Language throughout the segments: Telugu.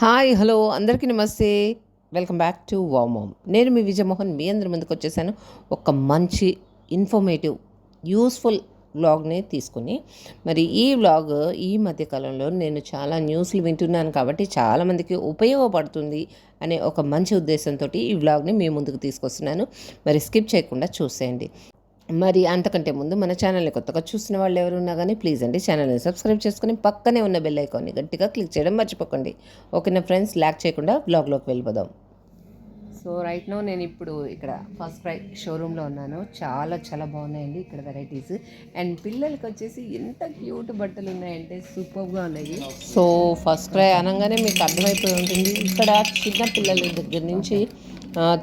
హాయ్ హలో అందరికీ నమస్తే. వెల్కమ్ బ్యాక్ టు వామోమ్ నేను మీ విజయమోహన్ మీ అందరి ముందుకు వచ్చేసాను. ఒక మంచి ఇన్ఫర్మేటివ్ యూస్ఫుల్ వ్లాగ్ని తీసుకుని. మరి ఈ వ్లాగ్ ఈ మధ్యకాలంలో నేను చాలా న్యూస్లు వింటున్నాను కాబట్టి చాలామందికి ఉపయోగపడుతుంది అనే ఒక మంచి ఉద్దేశంతో ఈ వ్లాగ్ని మీ ముందుకు తీసుకొస్తున్నాను. మరి స్కిప్ చేయకుండా చూసేయండి. మరి అంతకంటే ముందు మన ఛానల్ని కొత్తగా చూసిన వాళ్ళు ఎవరు ఉన్నా కానీ ప్లీజ్ అండి ఛానల్ని సబ్స్క్రైబ్ చేసుకుని పక్కనే ఉన్న బెల్ ఐకాన్ని గట్టిగా క్లిక్ చేయడం మర్చిపోకండి. ఓకేనా ఫ్రెండ్స్ ల్యాక్ చేయకుండా బ్లాగ్లోకి వెళ్ళిపోదాం. సో రైట్ నో నేను ఇప్పుడు ఇక్కడ ఫస్ట్ క్రై షోరూంలో ఉన్నాను. చాలా చాలా బాగున్నాయండి ఇక్కడ వెరైటీస్ అండ్ పిల్లలకి వచ్చేసి ఎంత క్యూట్ బట్టలు ఉన్నాయంటే సూపర్గా ఉన్నాయి. సో ఫస్ట్ క్రై అనగానే మీకు అర్థమైపోయి ఉంటుంది. ఇక్కడ చిన్న పిల్లల దగ్గర నుంచి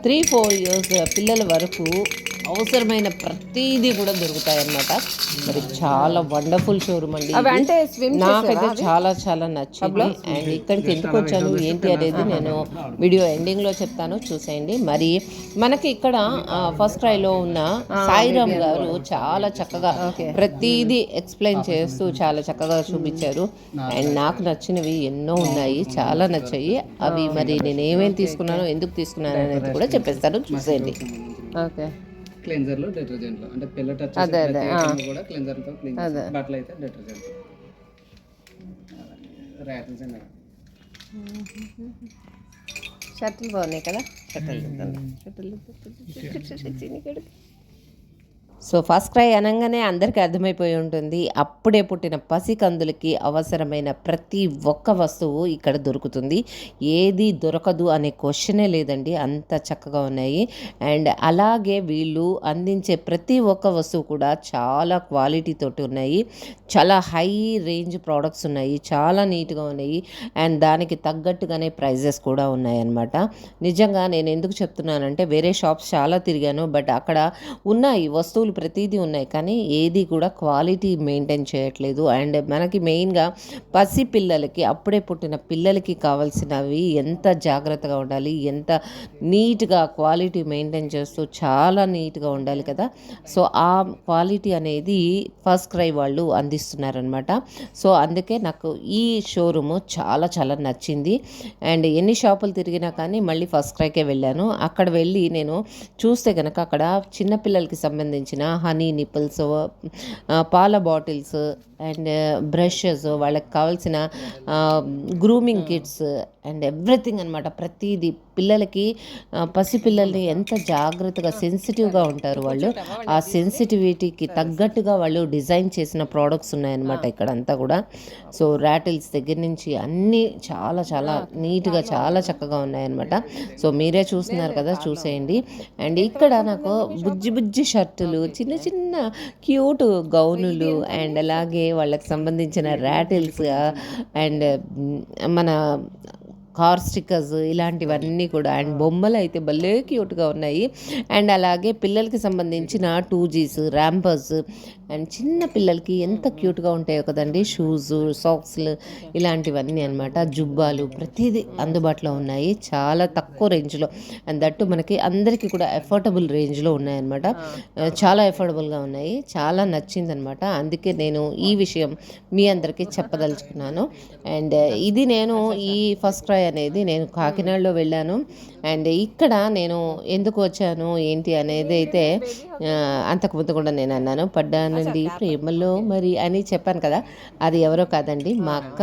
త్రీ ఫోర్ ఇయర్స్ పిల్లల వరకు అవసరమైన ప్రతిదీ కూడా దొరుకుతాయి అన్నమాట మరి చాలా వండర్ఫుల్ షోరూమ్ అండి. అంటే నాకైతే చాలా చాలా నచ్చింది. అండ్ ఇక్కడికి ఎందుకు వచ్చాను ఏంటి అనేది నేను వీడియో ఎండింగ్లో చెప్తాను చూసేయండి. మరి మనకి ఇక్కడ ఫస్ట్ ట్రైలో ఉన్న సాయిరామ్ గారు చాలా చక్కగా ప్రతిదీ ఎక్స్ప్లెయిన్ చేస్తూ చాలా చక్కగా చూపించారు. అండ్ నాకు నచ్చినవి ఎన్నో ఉన్నాయి చాలా నచ్చాయి. అవి మరి నేను ఏమేమి తీసుకున్నానో ఎందుకు తీసుకున్నాను అనేది కూడా చెప్పేస్తాను చూసేయండి. ఓకే. క్లెన్జర్లో డిటర్జెంట్లో అంటే పిల్ల టచ్. కూడా క్లెన్జర్తో క్లీన్. బట్టలు అయితే డిటర్జెంట్ ర్యాపిల్స్ అండి షర్ట్లు బాగున్నాయి కదా షర్ట్లు షర్ట్లు సో ఫస్ట్ క్రై అనగానే అందరికీ అర్థమైపోయి ఉంటుంది. అప్పుడే పుట్టిన పసికందులకి అవసరమైన ప్రతి ఒక్క వస్తువు ఇక్కడ దొరుకుతుంది. ఏది దొరకదు అనే క్వశ్చనే లేదండి. అంత చక్కగా ఉన్నాయి. అండ్ అలాగే వీళ్ళు అందించే ప్రతి ఒక్క వస్తువు కూడా చాలా క్వాలిటీ తోటి ఉన్నాయి. చాలా హై రేంజ్ ప్రోడక్ట్స్ ఉన్నాయి. చాలా నీట్గా ఉన్నాయి. అండ్ దానికి తగ్గట్టుగానే ప్రైజెస్ కూడా ఉన్నాయి అన్నమాట నిజంగా నేను ఎందుకు చెప్తున్నానంటే వేరే షాప్స్ చాలా తిరిగాను. బట్ అక్కడ ఉన్నాయి వస్తువులు ప్రతిదీ ఉన్నాయి. కానీ ఏది కూడా క్వాలిటీ మెయింటైన్ చేయట్లేదు. అండ్ మనకి మెయిన్గా పసి పిల్లలకి అప్పుడే పుట్టిన పిల్లలకి కావాల్సినవి ఎంత జాగ్రత్తగా ఉండాలి ఎంత నీట్గా క్వాలిటీ మెయింటైన్ చేస్తూ చాలా నీట్గా ఉండాలి కదా. సో ఆ క్వాలిటీ అనేది ఫస్ట్ క్రై వాళ్ళు అందిస్తున్నారనమాట సో అందుకే నాకు ఈ షోరూము చాలా చాలా నచ్చింది. అండ్ ఎన్ని షాపులు తిరిగినా కానీ మళ్ళీ ఫస్ట్ క్రైకే వెళ్ళాను. అక్కడ వెళ్ళి నేను చూస్తే కనుక అక్కడ చిన్నపిల్లలకి సంబంధించిన హనీ నిప్పుల్స్ పాల బాటిల్స్ అండ్ బ్రషెస్ వాళ్ళకి కావాల్సిన గ్రూమింగ్ కిట్స్ అండ్ ఎవ్రీథింగ్ అనమాట ప్రతిదీ పిల్లలకి పసిపిల్లల్ని ఎంత జాగ్రత్తగా సెన్సిటివ్గా ఉంటారు వాళ్ళు. ఆ సెన్సిటివిటీకి తగ్గట్టుగా వాళ్ళు డిజైన్ చేసిన ప్రోడక్ట్స్ ఉన్నాయన్నమాట ఇక్కడ అంతా కూడా. సో ర్యాటిల్స్ దగ్గర నుంచి అన్నీ చాలా చాలా నీట్గా చాలా చక్కగా ఉన్నాయన్నమాట. సో మీరే చూస్తున్నారు కదా చూసేయండి. అండ్ ఇక్కడ నాకు బుజ్జి బుజ్జి షర్టులు చిన్న చిన్న క్యూట్ గౌనులు అండ్ అలాగే వాళ్ళకి సంబంధించిన ర్యాటిల్స్ అండ్ మన కార్ స్టిక్కర్స్ ఇలాంటివన్నీ కూడా. అండ్ బొమ్మలు అయితే భలే క్యూట్గా ఉన్నాయి. అండ్ అలాగే పిల్లలకి సంబంధించిన టూ జీస్ ర్యాంపర్స్ అండ్ చిన్న పిల్లలకి ఎంత క్యూట్గా ఉంటాయో కదండి షూస్ సాక్స్లు ఇలాంటివన్నీ అనమాట జుబ్బాలు ప్రతిదీ అందుబాటులో ఉన్నాయి చాలా తక్కువ రేంజ్లో. అండ్ దట్టు మనకి అందరికీ కూడా అఫోర్డబుల్ రేంజ్లో ఉన్నాయన్నమాట. చాలా అఫోర్డబుల్గా ఉన్నాయి చాలా నచ్చిందనమాట అందుకే నేను ఈ విషయం మీ అందరికీ చెప్పదలుచుకున్నాను. అండ్ ఇది నేను ఈ ఫస్ట్ క్రై అనేది నేను కాకినాడలో వెళ్ళాను. అండ్ ఇక్కడ నేను ఎందుకు వచ్చాను ఏంటి అనేది అయితే అంతకుముందు కూడా నేను అన్నాను. పడ్డానండి ప్రేమలో మరి అని చెప్పాను కదా. అది ఎవరో కాదండి. మా అక్క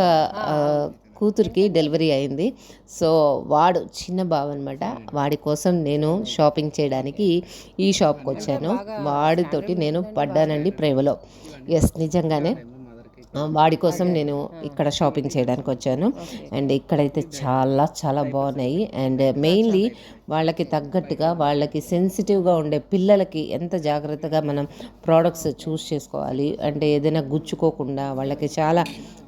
కూతురికి డెలివరీ అయింది. సో వాడు చిన్న బావ అనమాట వాడి కోసం నేను షాపింగ్ చేయడానికి ఈ షాప్కి వచ్చాను. వాడితోటి నేను పడ్డానండి ప్రేమలో. ఎస్ నిజంగానే. వాడి కోసం నేను ఇక్కడ షాపింగ్ చేయడానికి వచ్చాను అండ్ ఇక్కడైతే చాలా చాలా బాగున్నాయి. అండ్ మెయిన్లీ వాళ్ళకి తగ్గట్టుగా వాళ్ళకి సెన్సిటివ్గా ఉండే పిల్లలకి ఎంత జాగ్రత్తగా మనం ప్రోడక్ట్స్ చూస్ చేసుకోవాలి. అంటే ఏదైనా గుచ్చుకోకుండా వాళ్ళకి చాలా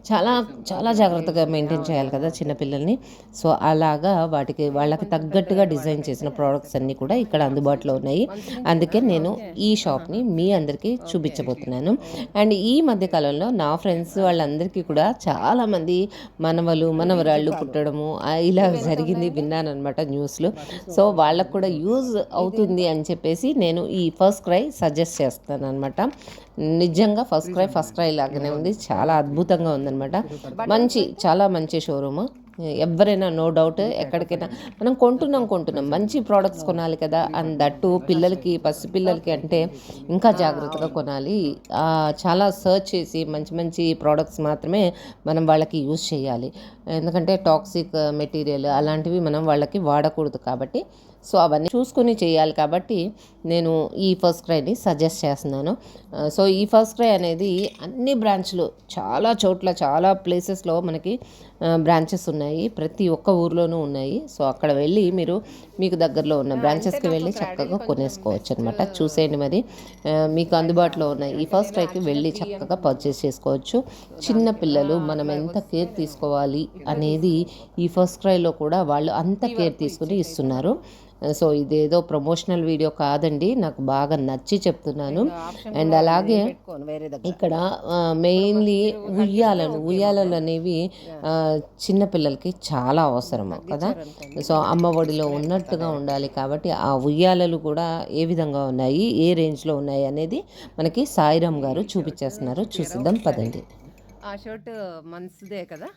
చాలా చాలా జాగ్రత్తగా మెయింటైన్ చేయాలి కదా చిన్నపిల్లల్ని సో అలాగా వాటికి వాళ్ళకి తగ్గట్టుగా డిజైన్ చేసిన ప్రోడక్ట్స్ అన్నీ కూడా ఇక్కడ అందుబాటులో ఉన్నాయి. అందుకే నేను ఈ షాప్ని మీ అందరికీ చూపించబోతున్నాను. అండ్ ఈ మధ్య కాలంలో నా ఫ్రెండ్స్ వాళ్ళందరికీ కూడా చాలామంది మనవలు మనవరాళ్ళు పుట్టడము ఇలా జరిగింది విన్నాను అనమాట న్యూస్లో. సో వాళ్ళకు కూడా యూజ్ అవుతుంది అని చెప్పేసి నేను ఈ ఫస్ట్ క్రై సజెస్ట్ చేస్తాను అనమాట నిజంగా ఫస్ట్ క్రై ఫస్ట్ క్రై లాగానే ఉంది. చాలా అద్భుతంగా ఉందన్నమాట. మంచి చాలా మంచి షోరూమ్ ఎవరైనా నో డౌట్ ఎక్కడికైనా మనం కొంటున్నాం కొంటున్నాం. మంచి ప్రోడక్ట్స్ కొనాలి కదా. అండ్ దట్టు పిల్లలకి పసి పిల్లలకి అంటే ఇంకా జాగ్రత్తగా కొనాలి. ఆ, చాలా సర్చ్ చేసి మంచి మంచి ప్రోడక్ట్స్ మాత్రమే మనం వాళ్ళకి యూజ్ చేయాలి. ఎందుకంటే టాక్సిక్ మెటీరియల్ అలాంటివి మనం వాళ్ళకి వాడకూడదు కాబట్టి సో అవన్నీ చూసుకొని చేయాలి కాబట్టి నేను ఈ ఫస్ట్ క్రైని సజెస్ట్ చేస్తున్నాను. సో ఈ ఫస్ట్ క్రై అనేది అన్ని బ్రాంచ్లు చాలా చోట్ల చాలా ప్లేసెస్లో మనకి బ్రాంచెస్ ఉన్నాయి. ప్రతి ఒక్క ఊర్లోనూ ఉన్నాయి. సో అక్కడ వెళ్ళి మీరు మీకు దగ్గరలో ఉన్న బ్రాంచెస్కి వెళ్ళి చక్కగా కొనేసుకోవచ్చు అనమాట చూసేయండి మరి. మీకు అందుబాటులో ఉన్న ఈ ఫస్ట్ క్రైకి వెళ్ళి చక్కగా పర్చేస్ చేసుకోవచ్చు. చిన్న పిల్లలు మనం ఎంత కేర్ తీసుకోవాలి అనేది ఈ ఫస్ట్ క్రైలో కూడా వాళ్ళు అంత కేర్ తీసుకుని ఇస్తున్నారు. సో ఇదేదో ప్రమోషనల్ వీడియో కాదండి నాకు బాగా నచ్చి చెప్తున్నాను. అండ్ అలాగే ఇక్కడ మెయిన్లీ ఉయ్యాలలు ఉయ్యాలలు అనేవి ఆ, చిన్న పిల్లలకి చాలా అవసరము కదా? సో అమ్మ ఒడిలో ఉన్నట్టుగా ఉండాలి కాబట్టి ఆ ఉయ్యాలలు కూడా ఏ విధంగా ఉన్నాయి ఏ రేంజ్లో ఉన్నాయి అనేది మనకి సాయిరామ్ గారు చూపించేస్తున్నారు చూసిద్దాం పదండి. ఆ షర్ట్ మంచిదే కదా?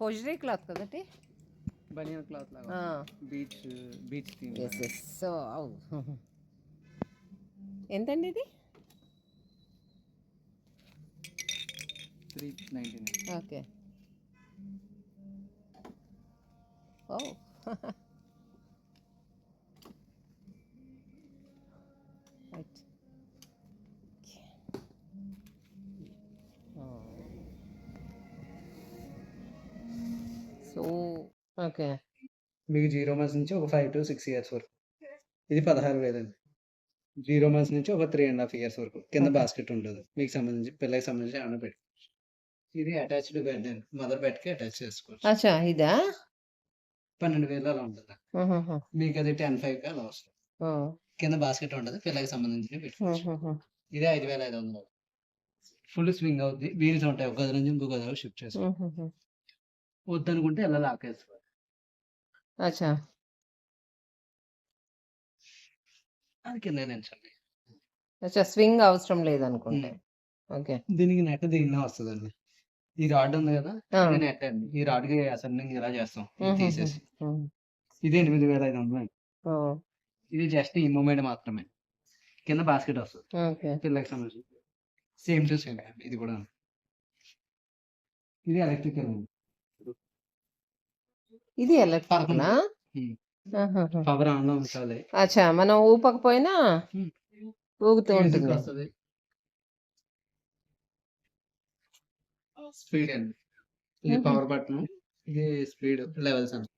హోజరీ క్లాత్ కదండి బనియన్ క్లాత్ లాగా beach beach theme yes yes so ఎంతండి ఇది? త్రీ నైన్ ఓకే ఓ మీకు జీరో మంత్స్ నుంచి ఒక ఫైవ్ టు సిక్స్ ఇయర్స్ వరకు. ఇది పదహారు వేలండి. జీరో మంత్స్ నుంచి ఒక త్రీ అండ్ హాఫ్ ఇయర్స్ వరకు కింద. బాస్కెట్ ఉంటుంది మీకు సంబంధించి పిల్లకి సంబంధించి ఏమైనా పెట్టుకోవచ్చు ఇది అటాచ్డ్ బెడ్ అండి. మదర్ బెడ్కి అటాచ్ చేసుకోవచ్చు. అచ్చా ఇదా? పన్నెండు వేలు అలా ఉంటుంది. మీకు అది టెన్ ఫైవ్కి అలా వస్తుంది. కింద బాస్కెట్ ఉంటుంది పిల్లకి సంబంధించి పెట్టుకోవచ్చు. ఇది ఐదు వేల ఐదు వందలు. ఫుల్ స్వింగ్ అవుద్ది. వీల్స్ ఉంటాయి ఒక గది నుంచి ఇంకో గది షిఫ్ట్ చేసుకోవచ్చు. వద్దనుకుంటే ఎలా లాకేసుకోవాలి అది నిల్చండి అచ్చా! స్వింగ్ అవసరం లేదనుకుంటే. ఓకే. దీనికి నెట్ దీనిలో వస్తుందండి. ఈ రాడ్ ఉంది కదా ఆ. ఇది నెట్ అండి. ఈ రాడ్కి అసెండింగ్ ఇలా చేస్తాం? ఇది. తీసేసి. ఇది ఎనిమిది వేల ఐదు వందలు అండి. ఇది జస్ట్ ఈ మూమెంట్ మాత్రమే. కింద బాస్కెట్ వస్తుంది. ఓకే. పిల్లకి సంబంధించి. Same to same. ఇది కూడా ఇది ఎలక్ట్రికల్. అండి ఇది. ఆహాహా. పవర్ ఆన్ ఉంచాలి. అచ్చా మనం ఊపకపోయినా. ఊగుతూ ఉంటుంది. స్పీడ్ అండి ఇది. పవర్ బటన్ ఇది స్పీడ్ లెవెల్స్ అండి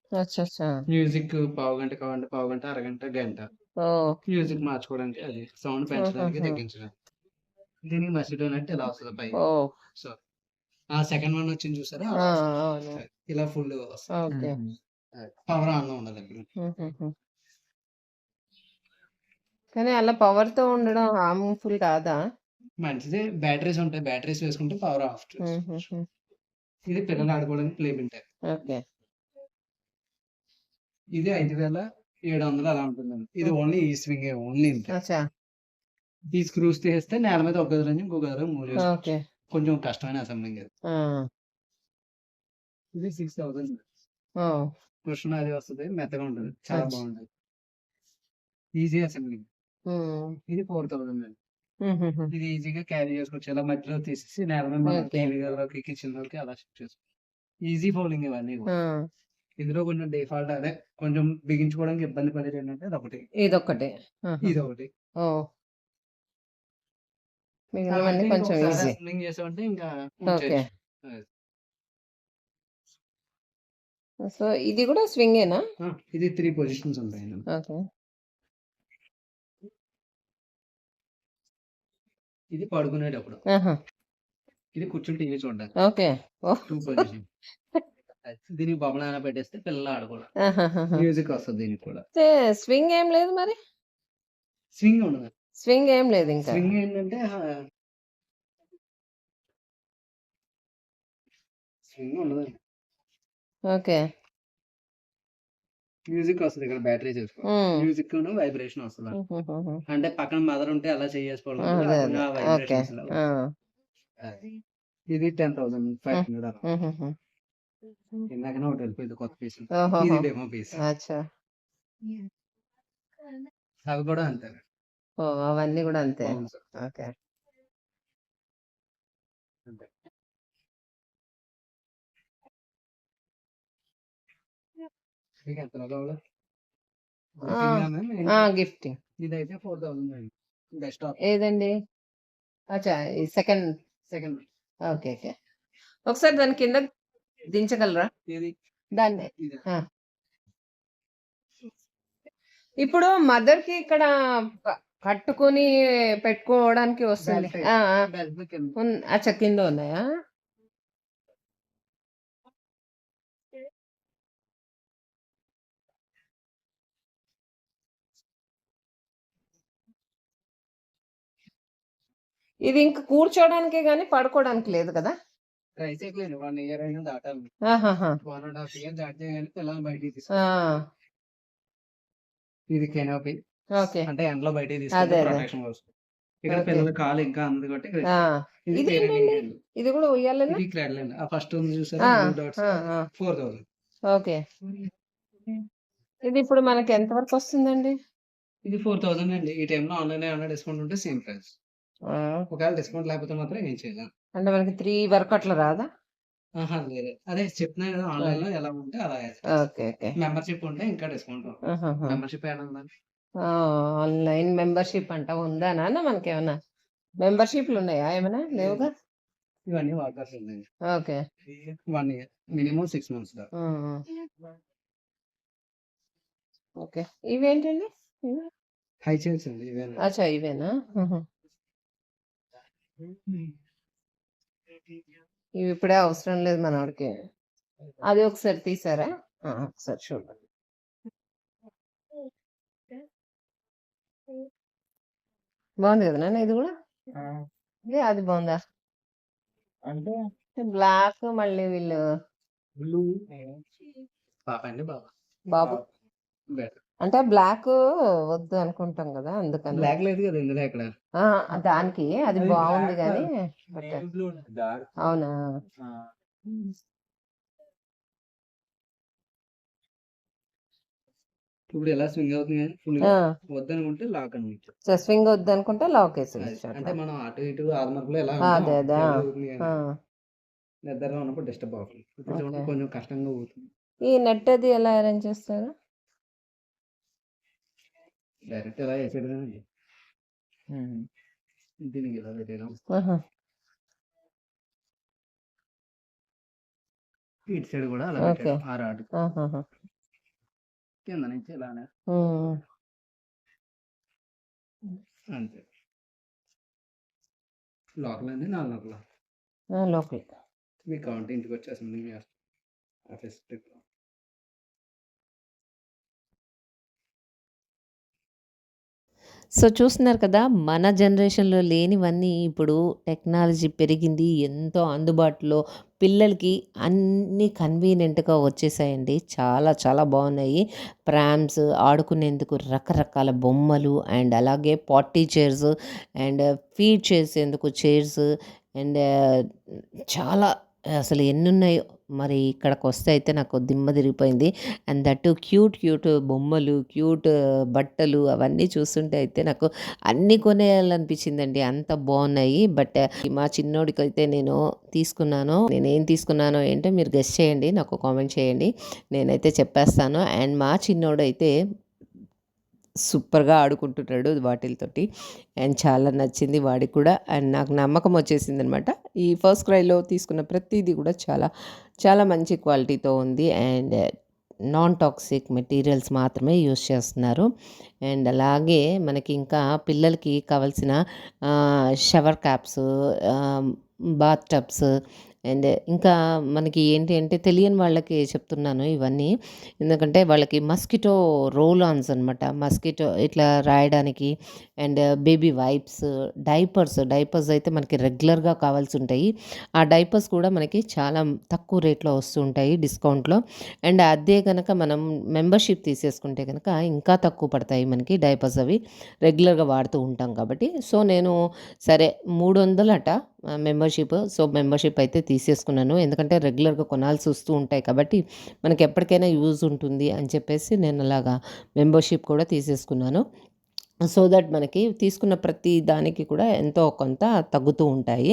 మ్యూజిక్ పావు గంట కావాలంటే పావు గంట అరగంట గంట. మ్యూజిక్ మార్చుకోవడానికి అది సౌండ్ పెంచడానికి. తగ్గించడానికి. దీనికి మసిడోన్ అంటే ఇలా వస్తుంది పై సో ఆ సెకండ్ వన్ వచ్చింది చూసారా? ఇలా ఫుల్ పవర్ ఆన్లో ఉండదు అక్కడ. ఉహుహు. కానీ అలా పవర్తో ఉండడం హార్మ్ఫుల్ కాదా? మంచిదే. బ్యాటరీస్ ఉంటాయి. బ్యాటరీస్ వేసుకుంటే పవర్ ఆఫ్. ఇది పిల్లలు ఆడుకోవడానికి ప్లే టైప్ ఓకే. ఇది ఐదు వేల ఏడు వందలు అలా ఉంటుందండి. ఇది ఓన్లీ ఈ స్వింగ్ ఓన్లీ ఈ స్క్రూస్ తీసేస్తే నేల మీద ఒక గది నుంచి ఇంకో గది మూవ్ చేసుకోవచ్చు ఓకే. కొంచెం కష్టమైన అసెంబ్లింగ్ ఇది ఆ. ఇది సిక్స్ థౌసండ్. కృష్ణ అది వస్తుంది మెత్తగా ఉంటుంది చాలా. బాగుంటుంది. Easy assembling. ఇది ఫోర్ థౌసండ్ అండి. ఇది ఈజీగా క్యారీ చేసుకోవచ్చు ఇలా మధ్యలో తీసేసి నేల మీద కిచెన్లోకి అలా షిఫ్ట్ చేసుకోవచ్చు. ఈజీ ఫోల్డింగ్ ఇవన్నీ. ఇందులో కొంచెం డిఫాల్ట్ అదే కొంచెం బిగించుకోవడానికి ఇబ్బంది పడేది ఏంటంటే అది ఆహా. ఇది ఒకటి మిగిలినవన్నీ కొంచెం ఈజీ. అసెంబ్లింగ్ చేసామంటే ఇంకా ఓకే. సో ఇది కూడా స్వింగేనా? ఇది త్రీ పొజిషన్స్ ఉంటాయి ఓకే. ఇది పడుకునేటప్పుడు. ఇది కూర్చుని టీవీ చూడడానికి. ఓకే. దీనికి బొమ్మలు అయినా పెట్టేస్తే పిల్లలు ఆడుకోవడం. మ్యూజిక్ వస్తుంది దీనికి కూడా. స్వింగ్ ఏం లేదు మరి? స్వింగ్ ఉండదు. స్వింగ్ ఏం లేదు ఇంకా. స్వింగ్ ఏంటంటే స్వింగ్ ఉండదు. ఓకే. మ్యూజిక్ వస్తుంది ఇక్కడ బ్యాటరీ చేసుకో. మ్యూజిక్ వైబ్రేషన్ వస్తుంది. అంటే పక్కన మదర్ ఉంటే అలా చేసుకోవడం. ఇది టెన్ థౌసండ్ ఫైవ్ హండ్రెడ్. ఇందాకనే ఒకటి వెళ్ళిపోయింది కొత్త పీస్. ఇది డెమో పీస్. అవి కూడా అంతే. ఓ అవన్నీ కూడా అంతే. ఓకే. గిఫ్టింగ్. ఇదైతే ఫోర్ థౌసండ్ అండి. బెస్ట్ ఏదండి? అచ్చా ఈ సెకండ్. సెకండ్. Okay okay. ఒకసారి దాని కింద దించగలరా? దాన్ని. ఇప్పుడు మదర్కి ఇక్కడ కట్టుకొని పెట్టుకోవడానికి వస్తుంది. అచ్చా కింద. ఉన్నాయా? ఇది ఇంకా కూర్చోడానికే గానీ పడుకోవడానికి లేదు కదా? ట్రై వన్ ఇయర్ అయినా దాటాలి. ఆహాహా. వన్ అండ్ హాఫ్ ఇయర్ దాటితే కానీ పిల్లలు బయటికి ఆ, తీసుకు ఇది కెనోపీ అంటే ఎండలో బయటికి అదే, తీసుకుంటే అదే. ప్రొటెక్షన్ కోసం ఇక్కడ. పిల్లల కాలు ఇంకా ఉంది కాబట్టి ఇది కూడా ఇది ఆ ఫస్ట్ ఉంది చూసారా? డాట్స్. Four thousand okay. ఇది ఇప్పుడు మనకి ఎంత వరకు వస్తుందండి? ఇది ఫోర్ థౌసండ్ అండి. ఈ టైంలో ఆన్లైన్ ఏమైనా డిస్కౌంట్ ఉంటే సేమ్ ప్రైస్ ఒకవేళ డిస్కౌంట్ లేకపోతే మాత్రం ఏం చేయలేం. అంటే మనకి త్రీ వరకు అట్లా రాదా? అదే చెప్తున్నా కదా ఆన్లైన్లో ఎలా ఉంటే అలా ఓకే ఓకే. మెంబర్షిప్ ఉంటే ఇంకా డిస్కౌంట్. మెంబర్షిప్ ఏమైనా ఉందండి ఆన్లైన్ మెంబర్షిప్ అంట ఉందా నాన్న మనకేమన్నా? మెంబర్షిప్లు ఉన్నాయా ఏమైనా లేవుగా? ఇవన్నీ వాకర్స్ ఉన్నాయి. Okay. One year minimum six months. Okay. ఇవేంటండి? ఇవి? హై చైర్స్ అండి ఇవేనా? అచ్చా ఇవేనా. ఇవి ఇప్పుడే అవసరం లేదు మనవాడికి అది ఒకసారి తీసారా? ఒకసారి చూడండి. బాగుంది కదా నాన్న ఇది కూడా? ఇది అది బాగుందా? అంటే? బ్లాక్ మళ్ళీ వీళ్ళు బ్లూ. పాప అండి బాబా. బాబు. అంటే బ్లాక్ వద్దు అనుకుంటాం కదా అందుకని. బ్లాక్ లేదు కదా ఇందులో ఇక్కడ ఆ, దానికి అది బాగుంది. కానీ but బ్లూ డార్క్ అవునా? ఇప్పుడు ఎలా స్వింగ్ అవుతుంది కానీ ఫుల్ వద్దనుకుంటే లాక్ అనమాట స్వింగ్ వద్దు అనుకుంటే లాక్ అంటే మనం అటు ఇటు ఆర్మర్లో ఎలా అదే. నిద్రలో ఉన్నప్పుడు డిస్టర్బ్ అవుతుంది. కొంచెం కష్టంగా అవుతుంది ఈ నెట్ అది ఎలా అరేంజ్ చేస్తారు డైరెక్ట్ ఎలా వేసేయడం దీనికి ఇలా పెట్టేయడం. ఇటు సైడ్ కూడా అలా Okay. పెట్టేయడం ఆ రాడ్ ఆహాహా. కింద నుంచి ఇలానే. అంతే. లోకల్ అండి నాలుగు ఆ, లోపల మీకు కావాలంటే ఇంటికి వచ్చేస్తుంది మీ ఆఫీస్ ట్రిప్. సో చూస్తున్నారు కదా మన జనరేషన్లో లేనివన్నీ ఇప్పుడు టెక్నాలజీ పెరిగింది ఎంతో అందుబాటులో పిల్లలకి అన్నీ కన్వీనియంట్గా వచ్చేసాయండి. చాలా చాలా బాగున్నాయి. ప్రామ్స్ ఆడుకునేందుకు రకరకాల బొమ్మలు అండ్ అలాగే పార్టీ చైర్స్ అండ్ ఫీడ్ చేసేందుకు చైర్స్ అండ్ చాలా అసలు ఎన్ని ఉన్నాయో మరి ఇక్కడికి వస్తే అయితే నాకు దిమ్మ తిరిగిపోయింది. అండ్ దట్ క్యూట్ క్యూట్ బొమ్మలు క్యూట్ బట్టలు అవన్నీ చూస్తుంటే అయితే నాకు అన్నీ కొనేయాలనిపించిందండి. అంత బాగున్నాయి. బట్ మా చిన్నోడికి అయితే నేను తీసుకున్నాను నేను ఏం తీసుకున్నానో ఏంటో మీరు గెస్ట్ చేయండి. నాకు కామెంట్ చేయండి. నేనైతే చెప్పేస్తాను. అండ్ మా చిన్నోడైతే సూపర్గా ఆడుకుంటున్నాడు వాటితోటి అండ్ చాలా నచ్చింది వాడికి కూడా. అండ్ నాకు నమ్మకం వచ్చేసింది అనమాట ఈ ఫస్ట్ క్రైలో తీసుకున్న ప్రతిదీ కూడా చాలా చాలా మంచి క్వాలిటీతో ఉంది. అండ్ నాన్ టాక్సిక్ మెటీరియల్స్ మాత్రమే యూస్ చేస్తున్నారు. అండ్ అలాగే మనకి ఇంకా పిల్లలకి కావాల్సిన shower caps bath tubs and ఇంకా మనకి ఏంటి అంటే తెలియని వాళ్ళకి చెప్తున్నాను ఇవన్నీ. ఎందుకంటే వాళ్ళకి మస్కిటో రోల్ ఆన్స్ అనమాట మస్కిటో ఇట్లా రాయడానికి and baby wipes diapers diapers అయితే మనకి రెగ్యులర్గా కావాల్సి ఉంటాయి. ఆ డైపర్స్ కూడా మనకి చాలా తక్కువ రేట్లో వస్తూ ఉంటాయి డిస్కౌంట్లో. అండ్ అదే కనుక మనం మెంబర్షిప్ తీసేసుకుంటే కనుక ఇంకా తక్కువ పడతాయి మనకి డైపర్స్ అవి. రెగ్యులర్గా వాడుతూ ఉంటాం కాబట్టి. సో నేను సరే మూడు వందలట మెంబర్షిప్. సో మెంబర్షిప్ అయితే తీసేసుకున్నాను. ఎందుకంటే రెగ్యులర్గా కొనాల్సి వస్తూ ఉంటాయి కాబట్టి మనకి ఎప్పటికైనా యూజ్ ఉంటుంది అని చెప్పేసి నేను అలాగా మెంబర్షిప్ కూడా తీసేసుకున్నాను. సో దట్ మనకి తీసుకున్న ప్రతి దానికి కూడా ఎంతో కొంత తగ్గుతూ ఉంటాయి.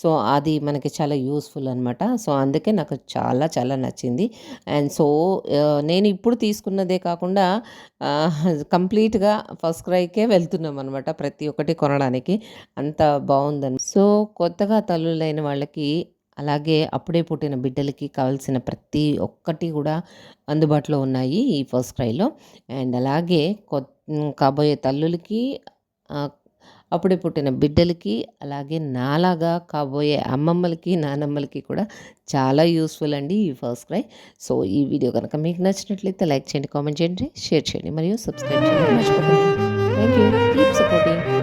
సో అది మనకి చాలా యూస్ఫుల్ అనమాట సో అందుకే నాకు చాలా చాలా నచ్చింది. అండ్ సో నేను ఇప్పుడు తీసుకున్నదే కాకుండా కంప్లీట్గా ఫస్ట్ క్రైకే వెళ్తున్నాం అనమాట ప్రతి ఒక్కటి కొనడానికి. అంత బాగుందని సో కొత్తగా తల్లులైన వాళ్ళకి అలాగే అప్పుడే పుట్టిన బిడ్డలకి కావాల్సిన ప్రతి ఒక్కటి కూడా అందుబాటులో ఉన్నాయి ఈ ఫస్ట్ క్రైలో. అండ్ అలాగే కొత్త కాబోయే తల్లులకి అప్పుడే పుట్టిన బిడ్డలకి అలాగే నాలాగా కాబోయే అమ్మమ్మలకి నానమ్మలకి కూడా చాలా యూస్ఫుల్ అండి ఈ ఫస్ట్ క్రై. సో ఈ వీడియో కనుక మీకు నచ్చినట్లయితే లైక్ చేయండి కామెంట్ చేయండి షేర్ చేయండి మరియు సబ్స్క్రైబ్ చేయండి. Thank you keep supporting.